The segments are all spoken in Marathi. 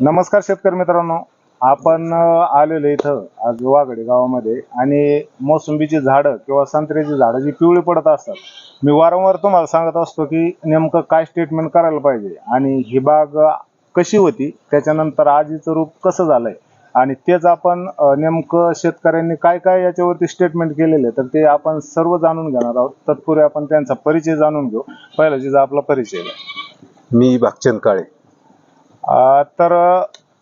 नमस्कार शेतकरी मित्रांनो. आपण आलेलो इथं आज वाघडे गावामध्ये आणि मोसंबीची झाडं किंवा संत्र्याची झाडं जी पिवळी पडत असतात. मी वारंवार तुम्हाला सांगत असतो की नेमकं काय स्टेटमेंट करायला पाहिजे आणि ही बाग कशी होती त्याच्यानंतर आजीचं रूप कसं झालंय आणि तेच आपण नेमकं शेतकऱ्यांनी काय काय याच्यावरती स्टेटमेंट केलेले तर ते आपण सर्व जाणून घेणार आहोत. तत्पूर्वी आपण त्यांचा परिचय जाणून घेऊ. पहिला जिचा आपला परिचय मी भागचंद काळे. तर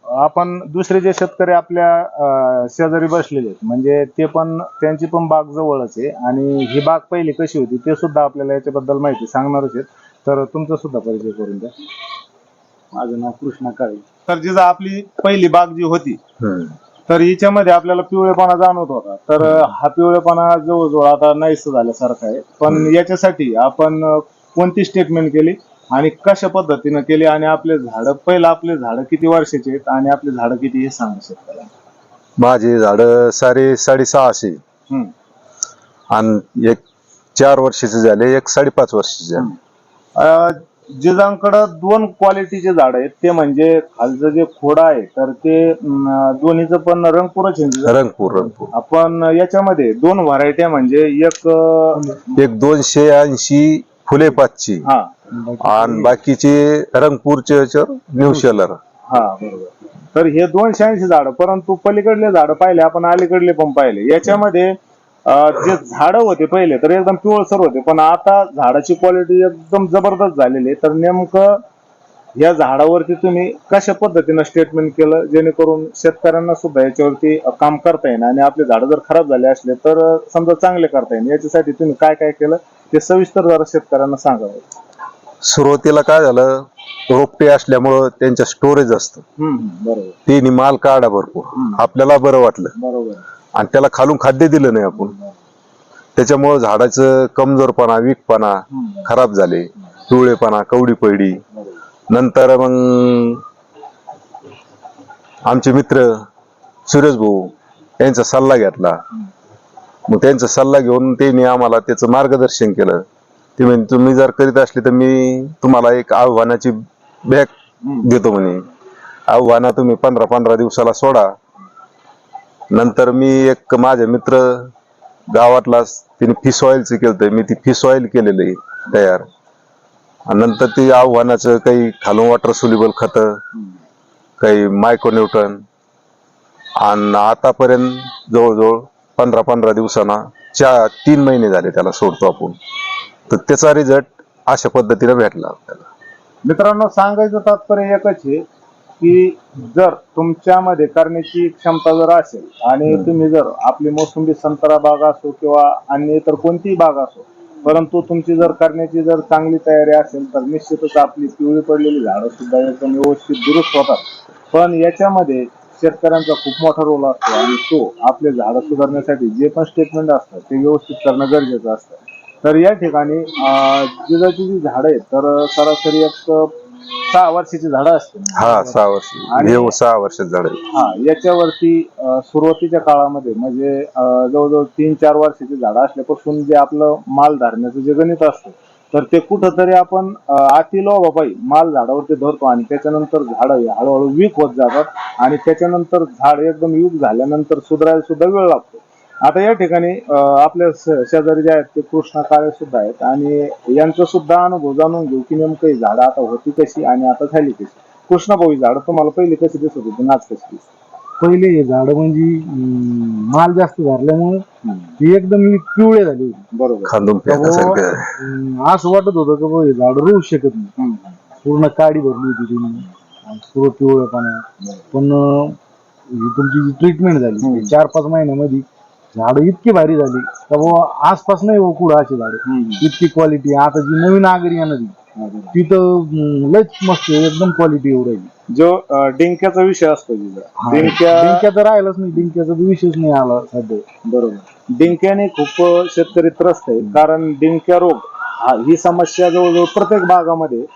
आपण दुसरे जे शेतकरी आपल्या अ, शेजारी बसलेले आहेत म्हणजे ते पण त्यांची पण बाग जवळच आहे आणि ही बाग पहिली कशी होती ते सुद्धा आपल्याला याच्याबद्दल माहिती सांगणारच आहेत. तर तुमचा सुद्धा परिचय करून द्या. माझं नाव कृष्णा काळे. तर जिजा आपली पहिली बाग जी होती तर हिच्यामध्ये आपल्याला पिवळेपणा जाणवत होता. तर हा पिवळेपणा जवळजवळ आता नाहीस झाल्यासारखा आहे. पण याच्यासाठी आपण कोणती स्टेटमेंट केली? आणि कशा पद्धतीनं केली आणि आपले झाड पहिलं आपले झाड किती वर्षाचे आहेत आणि आपले झाड किती हे सांगू शकता माझे झाड सारे साडेसहाशे. आणि एक चार वर्षाचे झाले एक साडेपाच वर्षाचे झाले. जिजांकडं दोन क्वालिटीचे झाड आहेत. ते म्हणजे खालचं जे खोड आहे तर ते दोन्हीचं पण रंगपुरच. रंगपूर रंगपूर. आपण याच्यामध्ये दोन व्हरायट्या म्हणजे एक एक दोनशे ऐंशी फुले पाचची हा. आणि बाकीचे रंगपूरचे याच्यावर न्यू शेलर हा बरोबर. तर हे दोनशे ऐंशी झाड परंतु पलीकडले झाड पाहिले आपण अलीकडले पण पाहिले. याच्यामध्ये अं, जे झाड होते पहिले तर एकदम पिवळसर होते पण आता झाडाची क्वालिटी एकदम जबरदस्त झालेली आहे. तर नेमकं या झाडावरती तुम्ही कशा पद्धतीनं स्टेटमेंट केलं जेणेकरून शेतकऱ्यांना सुद्धा याच्यावरती काम करता येईल? आणि आपले झाड जर खराब झाले असले तर समजा चांगले करता येईल. याच्यासाठी तुम्ही काय काय केलं? ते सविस्तर जरा शेतकऱ्यांना सांगावं सुरुवातीला काय झालं रोपटे असल्यामुळं त्यांचं स्टोरेज असतं. हम्म, हम्म, बरोबर. ते माल काढा भरपूर. आपल्याला बरं वाटलं. आणि त्याला खालून खाद्य दिलं नाही आपण. त्याच्यामुळं झाडाचं कमजोरपणा वीकपणा खराब झाले. पिवळेपणा कवडी बरोबर. नंतर मग आमचे मित्र सुरेश भाऊ यांचा सल्ला घेतला. मग त्यांचा सल्ला घेऊन त्यांनी आम्हाला त्याचं मार्गदर्शन केलं. ते म्हणे तुम्ही जर करीत असले तर मी तुम्हाला एक आव्हानाची बॅग देतो म्हणे. आव्हाना तुम्ही पंधरा पंधरा दिवसाला सोडा. नंतर मी एक माझे मित्र गावातला तिने फिश ऑइलचं केलं मी ती फिश ऑइल केलेलं आहे तयार. आणि नंतर ती आव्हानाचं काही खालून वॉटर सोल्युबल खत काही मायक्रोन्यूटन. आणि आतापर्यंत जवळजवळ पंधरा पंधरा दिवसांना चार तीन महिने झाले त्याला सोडतो आपण. तर त्याचा रिझल्ट अशा पद्धतीने भेटला आपल्याला. मित्रांनो सांगायचं तात्पर्य एकच आहे की जर तुमच्यामध्ये करण्याची क्षमता जर असेल आणि तुम्ही जर आपली मोसंबी संत्रा बाग असो किंवा अन्य इतर कोणतीही बाग असो परंतु तुमची जर करण्याची जर चांगली तयारी असेल तर निश्चितच आपली पिवळी पडलेली झाडं सुद्धा एकदम व्यवस्थित दुरुस्त होतात. पण याच्यामध्ये शेतकऱ्यांचा खूप मोठा रोल असतो आणि तो आपले झाडं सुधारण्यासाठी जे पण स्टेटमेंट असतं ते व्यवस्थित करणं गरजेचं असतं. तर या ठिकाणी जिजाची जी झाडं आहेत तर सरासरी एक सहा वर्षाची झाडं असतील. हा सहा वर्ष आणि- हे सहा वर्षात झाड आहे. हा याच्यावरती अं, सुरुवातीच्या काळामध्ये म्हणजे अं, जवळजवळ तीन चार वर्षाची झाडं असल्यापासून जे आपलं माल धरण्याचं जे गणित असतं तर ते कुठंतरी आपण अं, लोभापायी माल झाडावरती धरतो आणि त्याच्यानंतर झाडं हे हळूहळू वीक होत जातात आणि त्याच्यानंतर झाड एकदम वीक झाल्यानंतर सुधारायला सुद्धा वेळ लागतो. आता या ठिकाणी आपल्या शेजारी जे आहेत ते कृष्णा काळे सुद्धा आहेत आणि यांचा सुद्धा अनुभव जाणून घेऊ की नेमकं ही झाडं आता होती कशी आणि आता झाली कशी. कृष्णा भाऊ ही झाडं तुम्हाला पहिली कशी दिसत होती आज कशी दिसत पहिले हे झाड म्हणजे माल जास्त हम्म. ती एकदम पिवळे झाली होती. बरोबर. खांदून अं, असं वाटत होतं की बुवा हे झाड रोवू शकत नाही. हम्म. पूर्ण काडी भरली होती तिने. पूर्ण पिवळेपणा. पण अं, ही तुमची जी ट्रीटमेंट झाली हम्म. चार पाच महिन्यामध्ये झाड इतकी भारी झाली. का बुवा आसपास नाही हो कुठं अशी झाड. इतकी क्वालिटी आता जी नवीन आगरी येणार ती तर अं, लयच मस्त आहे, एकदम क्वालिटी एवढं आहे. जो अं, डिंक्याचा विषय असतो तिचा डिंक्या डिंक्या तर राहिलाच नाही. डिंक्याचा तर विषयच नाही आला सध्या. बरोबर. डिंक्याने खूप अं, शेतकरी त्रस्त आहे. कारण डिंक्या रोग हा ही समस्या जवळजवळ प्रत्येक बागामध्ये आहे.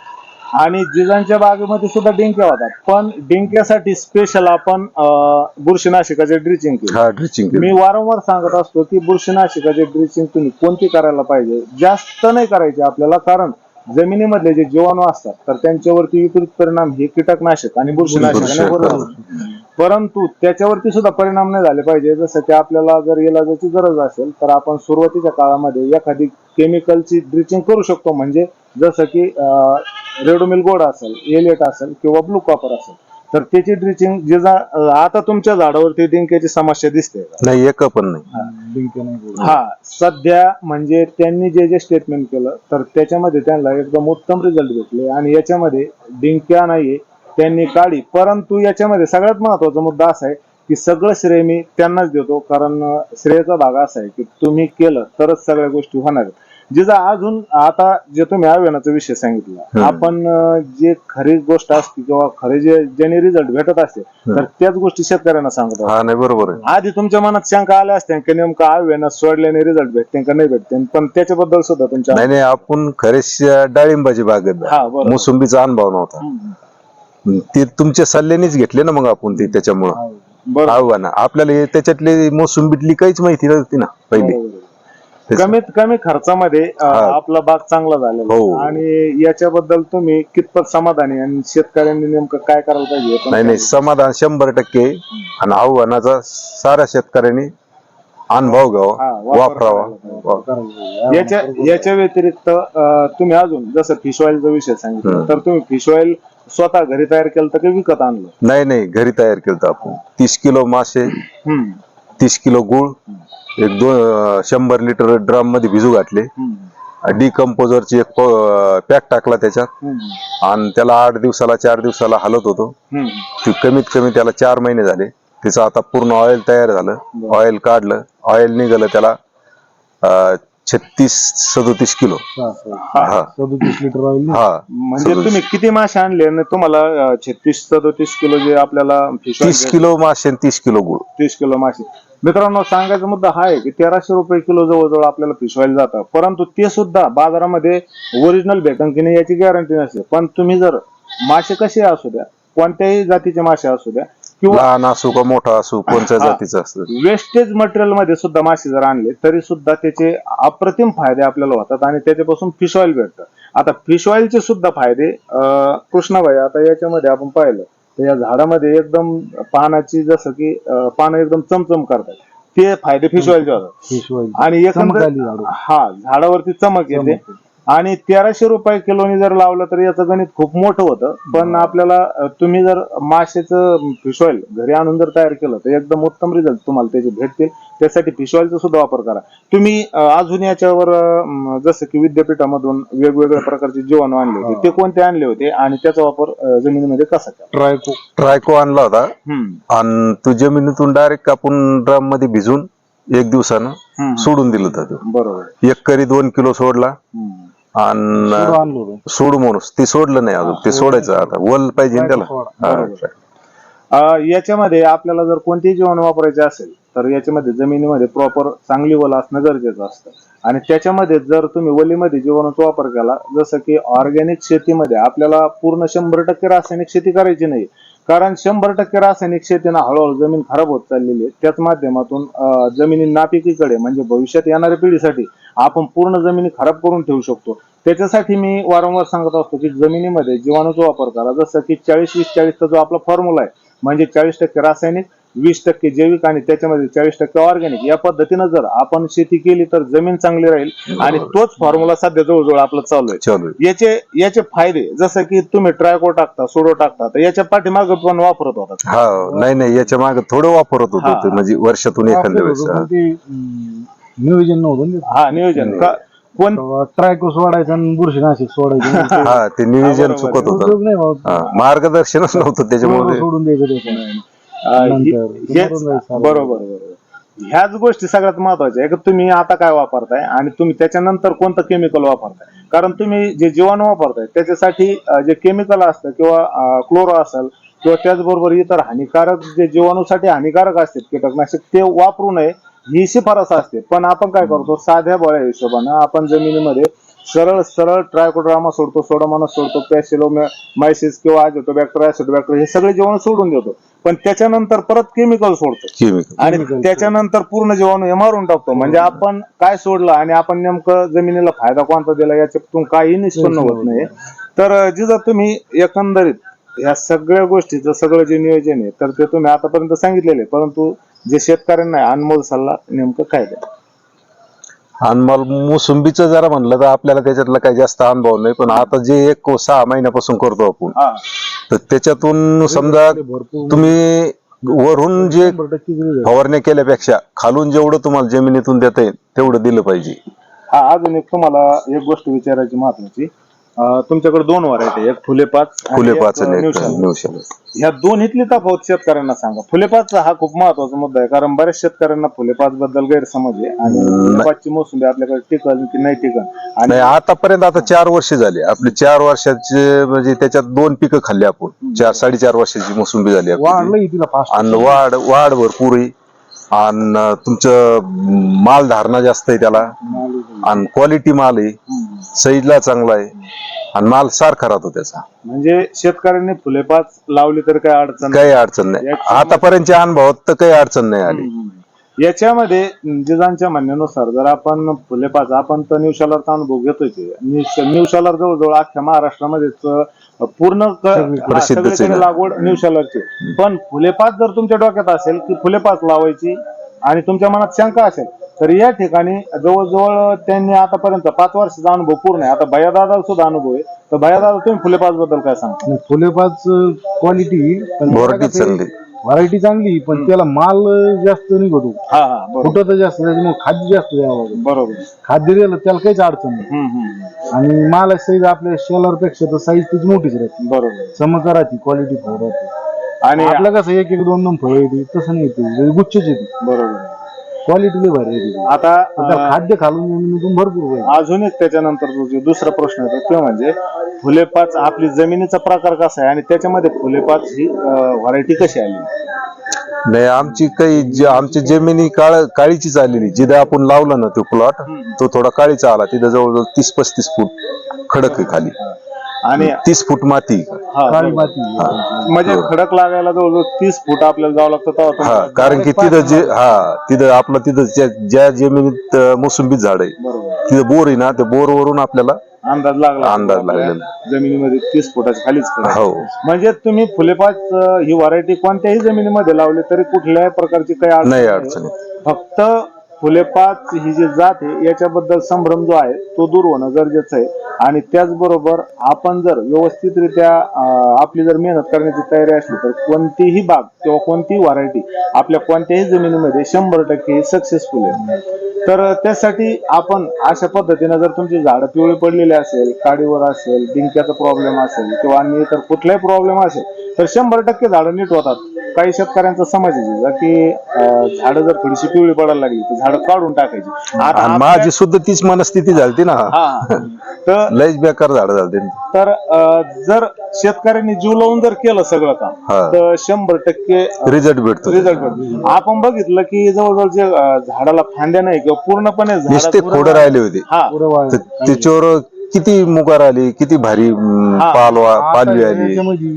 आणि जिजांच्या बागेमध्ये सुद्धा डिंक्या होतात. पण डिंक्यासाठी स्पेशल आपण अं, बुरशीनाशकाचे ड्रिचिंग केले. हा ड्रिचिंग मी वारंवार सांगत असतो की बुरशीनाशकाचे ड्रिचिंग तुम्ही कोणती करायला पाहिजे? जास्त नाही करायचे आपल्याला कारण जमिनीमधले जे जीवाणू असतात तर त्यांच्यावरती विपरीत परिणाम हे कीटकनाशक आणि बुरशीनाशक परंतु त्याच्यावरती सुद्धा परिणाम नाही झाले पाहिजे जसं की आपल्याला जर इलाजाची गरज असेल तर आपण सुरुवातीच्या काळामध्ये एखादी केमिकलची ड्रिचिंग करू शकतो म्हणजे जसं की रेडोमिल गोड असेल एलेट असेल किंवा ब्लू कॉपर असेल तर त्याची ड्रिचिंग जे आता तुमच्या झाडावरती डिंक्याची समस्या दिसते? नाही एक पण नाही डिंक नाही. हा सध्या म्हणजे त्यांनी जे जे स्टेटमेंट केलं तर त्याच्यामध्ये त्यांना एकदम उत्तम रिझल्ट भेटले आणि याच्यामध्ये डिंक्या नाहीये त्यांनी काढी. परंतु याच्यामध्ये सगळ्यात महत्त्वाचा मुद्दा असा आहे की सगळं श्रेय मी त्यांनाच देतो कारण श्रेयाचा भाग असा आहे की तुम्ही केलं तरच सगळ्या गोष्टी होणार जिचा अजून आता जे तुम्ही आव्हानाचा विषय सांगितला. आपण जे खरी गोष्ट असते किंवा खरे जे ज्याने रिझल्ट भेटत असते तर त्याच गोष्टी शेतकऱ्यांना सांगतो नाही बरोबर आहे. आधी तुमच्या मनात शंका आल्या असत्या की नेमकं आव्हानं सोडल्याने रिझल्ट भेटते का नाही भेटते पण त्याच्याबद्दल सुद्धा तुमच्या नाही आपण खरेच डाळिंबाची बागेत हा मोसंबीचा अनुभव नव्हता. ते तुमच्या सल्ल्यानेच घेतले ना मग आपण ते त्याच्यामुळं बरोबर आव्हान आपल्याला हे त्याच्यातली मोसंबीतली काहीच माहिती नव्हती ना पहिली बरोबर. कमीत कमी खर्चामध्ये अं, हा. आपला बाग चांगला झालेला हो. आहे. आणि याच्याबद्दल तुम्ही कितपत समाधानी आहे? आणि शेतकऱ्यांनी नेमकं काय करायला पाहिजे हे पण नाही नाही समाधान शंभर टक्के आणि आव्हानाचा साऱ्या शेतकऱ्यांनी अनुभव हा, घ्यावा वापर वापरावा करायला वा- करायला याच्या याच्या व्यतिरिक्त अं, तुम्ही अजून जसं फिश ऑइलचा विषय सांगितला हम्म. तर तुम्ही फिश ऑइल स्वतः घरी तयार केलं तर विकत आणलं? नाही नाही घरी तयार केलं आपण. तीस किलो मासे हम्म. तीस किलो गुळ एक दोन शंभर लिटर ड्रममध्ये भिजू घातले. हम्म. डिकम्पोजरची एक पॅक टाकला त्याच्यात. हम्म. आणि त्याला आठ दिवसाला चार दिवसाला हलत होतो. हम्म. ते कमीत कमी त्याला चार महिने झाले. त्याचं आता पूर्ण ऑइल तयार झालं. ऑइल काढलं. ऑइल निघालं त्याला अं, छत्तीस सदोतीस किलो. हा. सदोतीस लिटर ऑइल हा म्हणजे तुम्ही किती मासे आणले आणि तुम्हाला छत्तीस सदोतीस किलो जे आपल्याला तीस किलो मासे आणि तीस किलो गुळ. तीस किलो मासे. मित्रांनो सांगायचा मुद्दा हा आहे की तेराशे रुपये किलो जवळजवळ आपल्याला फिश ऑइल जातं. परंतु ते सुद्धा बाजारामध्ये ओरिजिनल भेटन की नाही याची गॅरंटी नसते. पण तुम्ही जर मासे कसे असू द्या कोणत्याही जातीचे मासे असू द्या किंवा लहान असू का मोठा असू कोणत्या हा. जातीचं असतं वेस्टेज मटेरियलमध्ये सुद्धा मासे जर आणले तरी सुद्धा त्याचे अप्रतिम फायदे आपल्याला होतात आणि त्याच्यापासून फिश ऑइल भेटतं. आता फिश ऑइलचे सुद्धा फायदे अं, कृष्णाबाई आता याच्यामध्ये आपण पाहिलं तर या झाडामध्ये एकदम पानाची जसं की अं, पानं एकदम चमचम करतात ते फायदे फिश ऑइलचे होतात. फिश ऑइल आणि चमक एकंदर आली झाडावर. हा झाडावरती चमक येते. आणि तेराशे रुपये किलोनी जर लावलं तर याचं गणित खूप मोठं होतं. पण आपल्याला तुम्ही जर मासेचं फिश ऑइल घरी आणून जर तयार केलं तर एकदम उत्तम रिझल्ट तुम्हाला त्याचे भेटतील. त्यासाठी फिश ऑइलचा सुद्धा वापर करा. तुम्ही अजून याच्यावर जसं की विद्यापीठामधून वेगवेगळ्या प्रकारचे जीवाणू आणले होते ते कोणते आणले होते आणि त्याचा वापर जमिनीमध्ये कसा ट्रायको ट्रायको आणला होता. आणि तो जमिनीतून डायरेक्ट आपण ड्रममध्ये भिजून एक दिवसानं. सोडून दिलं होतं. बरोबर. एक करी दोन किलो सोडला. आणि सोडू म्हणूस. ते सोडलं नाही अजून. ते सोडायचं आता. वल पाहिजे त्याला. हा. अं, याच्यामध्ये आपल्याला जर कोणतेही जीवन वापरायचे असेल तर याच्यामध्ये जमिनीमध्ये प्रॉपर चांगली वल असणं गरजेचं असतं. आणि त्याच्यामध्ये जर तुम्ही वलीमध्ये जीवनाचा वापर केला जसं की ऑर्गॅनिक शेतीमध्ये आपल्याला पूर्ण शंभर टक्के रासायनिक शेती करायची नाही. कारण शंभर टक्के रासायनिक शेतीनं हळूहळू जमीन खराब होत चाललेली आहे. त्याच माध्यमातून अं, जमिनी नापिकीकडे म्हणजे भविष्यात येणाऱ्या पिढीसाठी आपण पूर्ण जमिनी खराब करून ठेवू शकतो. त्याच्यासाठी मी वारंवार सांगत असतो की जमिनीमध्ये जीवाणूचा वापर करा. जसं की चाळीस वीस चाळीसचा जो आपला फॉर्म्युला आहे म्हणजे चाळीस टक्के रासायनिक वीस टक्के जैविक आणि त्याच्यामध्ये चाळीस टक्के ऑर्गॅनिक. या पद्धतीनं जर आपण शेती केली तर जमीन चांगली राहील आणि तोच फॉर्म्युला सध्या जवळजवळ आपला चालू आहे. याचे याचे फायदे जसं की तुम्ही ट्रायको टाकता सोडो टाकता तर याच्या पाठीमागे पण वापरत होतात हा नाही नाही याच्या मागे थोडं वापरत होतो म्हणजे वर्षातून एखाद्या वेळेस नियोजन नव्हतं ना हा नियोजन का कोण ते. ट्रायको सोडायचं आणि बुरशीनाशक सोडायचं हा ते नियोजन बरोबर. चुकत होतं उपयोग नाही भाऊ. हा, मार्गदर्शनच नव्हतं त्याच्यामुळे सोडून द्यायचं त्याचं. अं, नंतर. हे- हेच मरून जायचं. बरोबर बरोबर ह्याच गोष्टी सगळ्यात महत्त्वाच्या आहे की तुम्ही आता काय वापरताय आणि तुम्ही त्याच्यानंतर कोणतं केमिकल वापरताय कारण तुम्ही जे जीवाणू वापरताय त्याच्यासाठी अं, जे केमिकल असतं किंवा क्लोरो असेल किंवा त्याचबरोबर इतर हानिकारक जे जीवाणूसाठी हानिकारक असतात कीटकनाशक ते वापरू नये ही शिफारस असते. पण आपण काय करतो? साध्या बळ्या हिशोबानं आपण जमिनीमध्ये सरळ सरळ ट्रायकोड्रामा सोडतो सोडोमॉनस सोडतो पॅसिलो मायसिस किंवा अजिटोबॅक्टर ऍसिडोबॅक्टर हे सगळे जीवाणू सोडून देतो. पण त्याच्यानंतर परत केमिकल सोडतो. केमिकल आणि. त्याच्यानंतर पूर्ण जीवाणू हे मारून टाकतो. म्हणजे आपण काय सोडलं आणि आपण नेमकं जमिनीला फायदा कोणता दिला याच्यातून काही निष्पन्न होत नाही. तर जिथं तुम्ही एकंदरीत या सगळ्या गोष्टीचं सगळं जे नियोजन आहे तर ते तुम्ही आतापर्यंत सांगितलेले परंतु जे शेतकऱ्यांना अनमोल सल्ला नेमकं काय द्या? आणि मला मोसंबीचं जरा म्हणलं तर आपल्याला त्याच्यातला काही जास्त अनुभव नाही पण आता जे एक सहा महिन्यापासून करतो आपण हा. तर त्याच्यातून समजा भरपूर तुम्ही वरून जे शंभर टक्के दिली फवारण्या केल्यापेक्षा खालून जेवढं तुम्हाला जमिनीतून देता येईल तेवढं दिलं पाहिजे. हा अजून एक तुम्हाला एक गोष्ट विचारायची महत्वाची. तुमच्याकडे दोन व्हरायटी एक फुले पाच आणि फुले एक, पाच अं. ह्या दोन्हीतली तफावत शेतकऱ्यांना सांगा. फुलेपाचचा हा खूप महत्त्वाचा मुद्दा आहे कारण बऱ्याच शेतकऱ्यांना फुलेपाच बद्दल गैरसमज आहे आणि फुलेपाचची मोसंबी आपल्याकडे टिकल की नाही टिकल? आणि नाही आतापर्यंत आता चार वर्ष झाली. आपली चार वर्षाचे म्हणजे त्याच्यात दोन पिकं खाल्ली आपण. चार साडेचार वर्षाची मोसंबी झाली आपली वाढलंय तिला फास्ट आणि वाढ वाढ भरपूर आहे. आणि तुमचं माल धारणा जास्त आहे त्याला. आणि क्वालिटी माल आहे. साईजला चांगला आहे. आणि माल सारखा राहतो त्याचा. म्हणजे शेतकऱ्यांनी फुलेपाच लावली तर काय अडचण. काही अडचण नाही. आतापर्यंतच्या अनुभवात तर काही अडचण नाही आली. याच्यामध्ये जिजांच्या म्हणण्यानुसार जर आपण फुलेपाच आपण तर न्यूशालरचा अनुभव घेतोय न्यूशालर जवळजवळ अख्ख्या महाराष्ट्रामध्येच अं, पूर्ण क- हा, प्रसिद्धच आहे सगळीकडे ना. लागवड न्यूशालरची पण फुलेपाच जर तुमच्या डोक्यात असेल की फुलेपाच लावायची आणि तुमच्या मनात शंका असेल तर या ठिकाणी जवळजवळ त्यांनी आतापर्यंत पाच वर्षाचा अनुभव पूर्ण आहे. आता भयादादा सुद्धा अनुभव आहे. तर भयादादा तुम्ही फुलेपाच बद्दल काय सांगता? फुलेपाच क्वालिटी व्हरायटी चांगली. व्हरायटी चांगली पण त्याला माल जास्त निघतो हा हा बरोबर. फुटत जास्त त्याच्यामुळे खाद्य जास्त द्यावं लागेल. बरोबर. खाद्य दिलं त्याला काहीच अडचण नाही. हम्म, हम्म. आणि माल साईज आपल्या शेलरपेक्षा तर साईज त्याची मोठीच राहते. बरोबर. चमक राहते क्वालिटी फळ राहते. आणि आपलं कसं एक एक दोन दोन फळ येते तसं नाही येते. गुच्छच येते. बरोबर. क्वालिटी भारी येते आता अं, खाद्य खालून भरपूर पाहिजे अजून एक त्याच्यानंतर जो जो दुसरा प्रश्न येतो तो म्हणजे फुलेपाच आपली जमिनीचा प्रकार कसा आहे आणि त्याच्यामध्ये फुलेपाच ही व्हरायटी कशी आली? नाही आमची काही जे आमची जमिनी काळ काळीचीच आलेली. जिथं आपण लावलं ना तो प्लॉट तो थोडा काळीचा आला. तिथं जवळजवळ तीस पस्तीस फूट खडक आहे खाली. आणि तीस फूट माती. हा, काळी. माती म्हणजे खडक लागायला जवळजवळ तीस फूट आपल्याला जावं लागतं तेव्हा हा कारण की तिथं जे हा तिथं आपलं तिथं ज्या- ज्या जमिनीत अं, मोसंबी झाड आहे बरोबर तिथं बोर आहे ना त्या बोर वरून आपल्याला अंदाज लागला अंदाज लागलेला. जमिनीमध्ये तीस फुटाच्या खालीच खडक हो म्हणजे तुम्ही फुलेपाच अं, ही व्हरायटी कोणत्याही जमिनीमध्ये लावली तरी कुठल्याही प्रकारची काही अडचण नाही. अडचण. फक्त फुलेपाच ही जी जात आहे याच्याबद्दल संभ्रम जो आहे तो दूर होणं गरजेचं आहे. आणि त्याचबरोबर आपण जर व्यवस्थितरित्या आपली जर मेहनत करण्याची तयारी असली तर कोणतीही बाग किंवा कोणतीही व्हरायटी आपल्या कोणत्याही जमिनीमध्ये शंभर टक्के सक्सेसफुल आहे. तर त्यासाठी आपण अशा पद्धतीनं जर तुमची झाडं पिवळी पडलेली असेल काडीवर असेल डिंक्याचा प्रॉब्लेम असेल किंवा अन्य इतर कुठलाही प्रॉब्लेम असेल तर शंभर टक्के झाडं नीट होतात. काही शेतकऱ्यांचा समज आहे. की झाडं जर थोडीशी पिवळी पडायला लागली तर झाडं काढून टाकायची. आता आणि माझी सुद्धा तीच मनस्थिती झालती ना. तर लयच बेकार झाड झालते. तर जर शेतकऱ्यांनी जीव लावून जर केलं सगळं काम. तर शंभर टक्के रिझल्ट भेटतो. रिझल्ट भेटतो. आपण बघितलं की जवळजवळ जे झाडाला फांद्या नाही किंवा पूर्णपणे नुसते खोडं राहिले होते. हा. तर त्याच्यावर किती मुगार आली किती भारी हा. पालवा पालवी आली.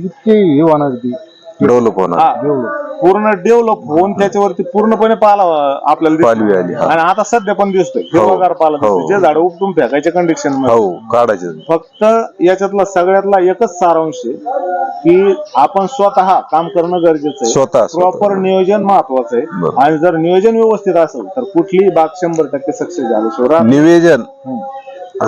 इतके हे होणार ती डेव्हलप होणार. हा. एवढं पूर्ण डेव्हलप होऊन त्याच्यावरती पूर्णपणे पाला आपल्याला दिसतो. पालवी आली, हा. आणि आता सध्या पण दिसतोय हिरवागार पाला हो. दिसतोय जे झाड उपटून फेकायच्या कंडिशनमध्ये हो काढायचे फक्त याच्यातला सगळ्यातला एकच सारांश आहे की आपण स्वतः काम करणं गरजेचं आहे स्वतः- स्वतः. प्रॉपर नियोजन महत्वाचं आहे बरोबर. आणि जर नियोजन व्यवस्थित असेल तर कुठलीही बाग शंभर टक्के सक्सेस झाली शिवराज निवेदन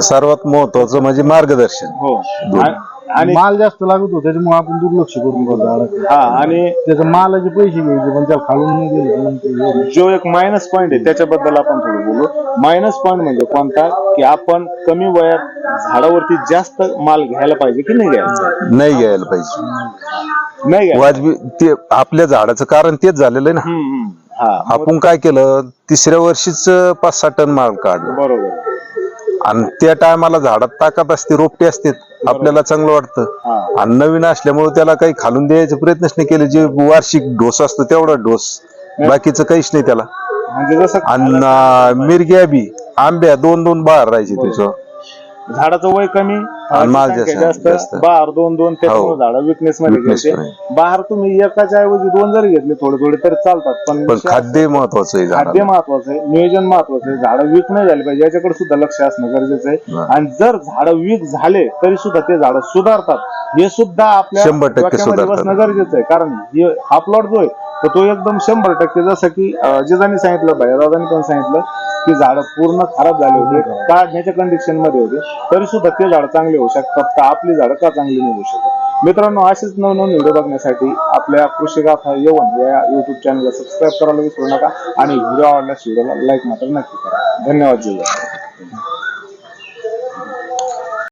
सर्वात महत्वाचं म्हणजे मार्गदर्शन हो दोन. आणि- आणि माल जास्त लागतो त्याच्यामुळे आपण दुर्लक्ष करून झाडाकडे हा आणि त्याचे मालाचे पैसे घ्यायचे पण त्याला खालून नाही दिले मग ते हे होईल. जो एक मायनस पॉईंट आहे त्याच्याबद्दल आपण थोडं बोलू. मायनस पॉईंट म्हणजे कोणता? की आपण कमी वयात झाडावरती जास्त माल घ्यायला पाहिजे की नाही घ्यायचा नाही घ्यायला पाहिजे. नाही घ्यायला वाजवी ते आपल्या झाडाचं कारण तेच झालेलं आहे ना. हम्म, हम्म. हा आपण काय केलं? तिसऱ्या वर्षीच पाच सहा टन माल काढला. बरोबर. आणि त्या टायमाला झाडात ताकद असते रोपटे असते आपल्याला चांगलं वाटतं. आणि नवीन असल्यामुळे त्याला काही खालून द्यायचा प्रयत्नच नाही केले. जे वार्षिक डोस असतो तेवढा डोस. बाकीचं काहीच नाही त्याला. म्हणजे आणि मिरग्या बी आंब्या दोन दोन बाहेर राहायचे त्याचं झाडाचं वय कमी आणि माल संख्या जास्त-. बहार दोन दोन त्याच्यामुळे हो. झाड विकनेस मध्ये Weakness मध्ये. बहार तुम्ही एकाच्या ऐवजी दोन जरी घेतले थोडे थोडे तरी चालतात पण खाद्य महत्वाचं आहे खाद्य झाडाला महत्वाचं आहे नियोजन महत्वाचं आहे झाडं वीक नाही झाली पाहिजे याच्याकडे सुद्धा लक्ष असणं गरजेचं आहे हा. आणि जर झाडं वीक झाले तरी सुद्धा ते झाडं सुधारतात हे सुद्धा आपल्या शंभर टक्के डोक्यामध्ये सुधारतात. बसणं गरजेचं आहे कारण हे हा प्लॉट जो आहे तर तो एकदम शंभर टक्के जसं की जिजांनी सांगितलं भैयादादांनी पण सांगितलं की झाडं पूर्ण खराब झाले होते. काढण्याच्या कंडिशनमध्ये होते. तरी सुद्धा ते झाडं चांगले होऊ शकतात तर आपली झाडं का चांगली नाही होऊ शकत? मित्रांनो असेच नवनवीन व्हिडिओ बघण्यासाठी आपल्या कृषी गाथा येऊन या युट्यूब चॅनलला सबस्क्राईब करायला विसरू नका आणि व्हिडिओ आवडल्यास व्हिडिओला लाईक मात्र नक्की करा. धन्यवाद जिजा